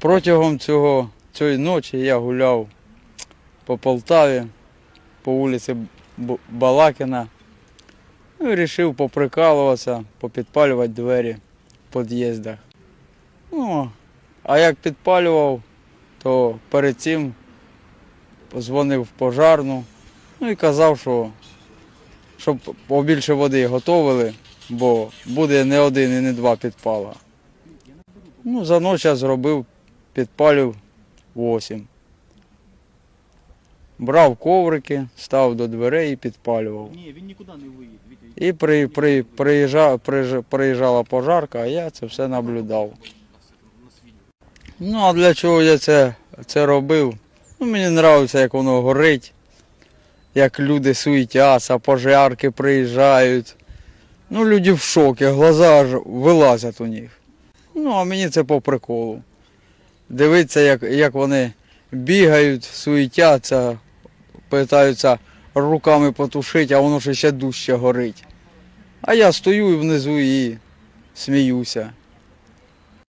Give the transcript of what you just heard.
Протягом цього, цієї ночі я гуляв по Полтаві, по вулиці Балакіна. Ну і вирішив поприкалуватися, попідпалювати двері в під'їздах. Ну, а як підпалював, то перед цим дзвонив в пожарну, ну і казав, що щоб побільше води готовили, бо буде не один і не два підпала. Ну, за ніч я зробив, підпалив 8. Брав коврики, став до дверей і підпалював. Ні, він нікуди не виїде. І при, при, приїжджа, приїжджа- приїжджала пожарка, а я це все наблюдав. Ну, а для чого я це, це робив? Ну, мені подобається, як воно горить, як люди суетяться, пожарки приїжджають. Ну, люди в шокі, глаза аж вилазять у них. Ну, а мені це по приколу. Дивитися, як, як вони бігають, суетяться, питаються руками потушити, а воно ще ще дужче горить. А я стою внизу і сміюся.